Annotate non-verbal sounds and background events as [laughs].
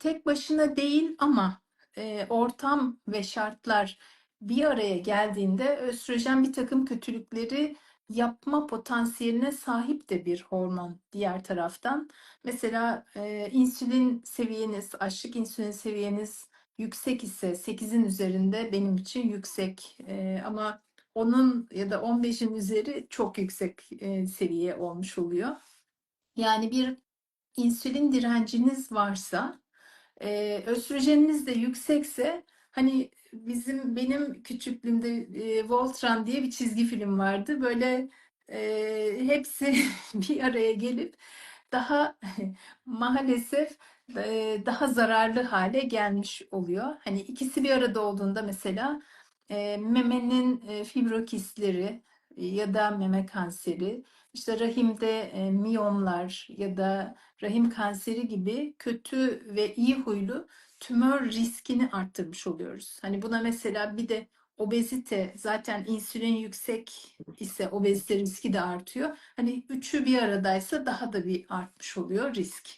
tek başına değil ama e, ortam ve şartlar bir araya geldiğinde östrojen bir takım kötülükleri yapma potansiyeline sahip de bir hormon diğer taraftan. Mesela e, insülin seviyeniz, açlık insülin seviyeniz yüksek ise 8'in üzerinde benim için yüksek E, ama onun ya da 15'in üzeri çok yüksek e, seviye olmuş oluyor. Yani bir insülin direnciniz varsa, e, östrojeniniz de yüksekse, hani bizim benim küçüklüğümde e, Voltron diye bir çizgi film vardı. Böyle e, hepsi [laughs] bir araya gelip daha [laughs] maalesef e, daha zararlı hale gelmiş oluyor. Hani ikisi bir arada olduğunda mesela e, memenin e, fibrokistleri ya da meme kanseri, işte rahimde e, miyomlar ya da rahim kanseri gibi kötü ve iyi huylu tümör riskini arttırmış oluyoruz. Hani buna mesela bir de obezite zaten insülin yüksek ise obezite riski de artıyor. Hani üçü bir aradaysa daha da bir artmış oluyor risk.